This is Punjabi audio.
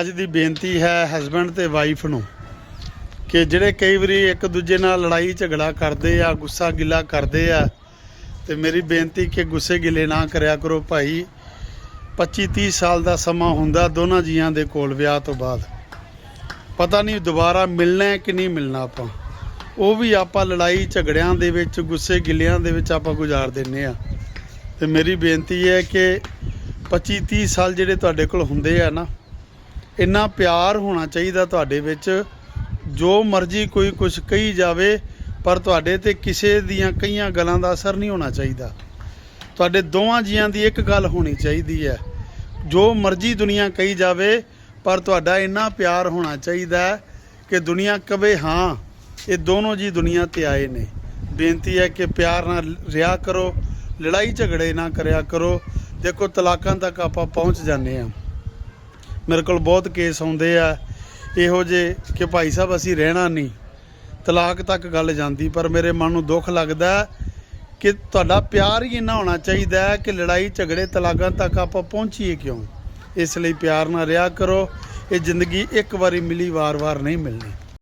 ਅੱਜ ਦੀ ਬੇਨਤੀ ਹੈ ਹਸਬੰਡ ਤੇ ਵਾਈਫ ਨੂੰ ਕਿ ਜਿਹੜੇ ਕਈ ਵਾਰੀ ਇੱਕ ਦੂਜੇ ਨਾਲ ਲੜਾਈ, ਝਗੜਾ ਕਰਦੇ ਆ, ਗੁੱਸਾ ਗਿਲਾ ਕਰਦੇ ਆ, ਤੇ ਮੇਰੀ ਬੇਨਤੀ ਕਿ ਗੁੱਸੇ ਗਿਲੇ ਨਾ ਕਰਿਆ ਕਰੋ ਭਾਈ। 25 30 ਸਾਲ ਦਾ ਸਮਾਂ ਹੁੰਦਾ, ਦੋਨਾਂ ਜੀਆਂ ਦੇ ਕੋਲ ਵਿਆਹ ਤੋਂ ਬਾਅਦ। ਪਤਾ ਨਹੀਂ ਦੁਬਾਰਾ ਮਿਲਣਾ ਹੈ ਕਿ ਨਹੀਂ ਮਿਲਣਾ ਆਪਾਂ। ਉਹ ਵੀ ਆਪਾਂ ਲੜਾਈ, ਝਗੜਿਆਂ ਦੇ ਵਿੱਚ, ਗੁੱਸੇ ਗਿਲਿਆਂ ਦੇ ਵਿੱਚ ਆਪਾਂ ਗੁਜ਼ਾਰ ਦਿੰਨੇ ਆ। ਤੇ ਮੇਰੀ ਬੇਨਤੀ ਹੈ ਕਿ 25 30 ਸਾਲ ਜਿਹੜੇ ਤੁਹਾਡੇ ਕੋਲ ਹੁੰਦੇ ਆ ਨਾ ਇੰਨਾ ਪਿਆਰ ਹੋਣਾ ਚਾਹੀਦਾ ਤੁਹਾਡੇ ਵਿੱਚ, ਜੋ ਮਰਜ਼ੀ ਕੋਈ ਕੁਝ ਕਹੀ ਜਾਵੇ, ਪਰ ਤੁਹਾਡੇ ਤੇ ਕਿਸੇ ਦੀਆਂ ਕਈਆਂ ਗੱਲਾਂ ਦਾ ਅਸਰ ਨਹੀਂ ਹੋਣਾ ਚਾਹੀਦਾ। ਤੁਹਾਡੇ ਦੋਵਾਂ ਜੀਆਂ ਦੀ ਇੱਕ ਗੱਲ ਹੋਣੀ ਚਾਹੀਦੀ ਹੈ। ਜੋ ਮਰਜ਼ੀ ਦੁਨੀਆ ਕਹੀ ਜਾਵੇ, ਪਰ ਤੁਹਾਡਾ ਇੰਨਾ ਪਿਆਰ ਹੋਣਾ ਚਾਹੀਦਾ ਕਿ ਦੁਨੀਆ ਕਵੇ, ਹਾਂ, ਇਹ ਦੋਨੋਂ ਜੀ ਦੁਨੀਆ ਤੇ ਆਏ ਨੇ। ਬੇਨਤੀ ਹੈ ਕਿ ਪਿਆਰ ਨਾਲ ਰਿਹਾ ਕਰੋ, ਲੜਾਈ ਝਗੜੇ ਨਾ ਕਰਿਆ ਕਰੋ। ਦੇਖੋ, ਤਲਾਕਾਂ ਤੱਕ ਆਪਾਂ ਪਹੁੰਚ ਜਾਂਦੇ ਆ ਮੇਰੇ ਕੋਲ ਬਹੁਤ ਕੇਸ ਆਉਂਦੇ ਆ। ਇਹੋ ਜੇ ਕਿ ਭਾਈ ਸਾਹਿਬ ਅਸੀਂ ਰਹਿਣਾ ਨਹੀਂ। ਤਲਾਕ ਤੱਕ ਗੱਲ ਜਾਂਦੀ, ਪਰ ਮੇਰੇ ਮਨ ਨੂੰ ਦੁੱਖ ਲੱਗਦਾ ਕਿ ਤੁਹਾਡਾ ਪਿਆਰ ਹੀ ਇੰਨਾ ਹੋਣਾ ਚਾਹੀਦਾ ਹੈ ਕਿ ਲੜਾਈ ਝਗੜੇ ਤਲਾਕਾਂ ਤੱਕ ਆਪਾਂ ਪਹੁੰਚੀਏ ਕਿਉਂ? ਇਸ ਲਈ ਪਿਆਰ ਨਾਲ ਰਿਹਾ ਕਰੋ। ਇਹ ਜ਼ਿੰਦਗੀ ਇੱਕ ਵਾਰੀ ਮਿਲੀ, ਵਾਰ-ਵਾਰ ਨਹੀਂ ਮਿਲਣੀ।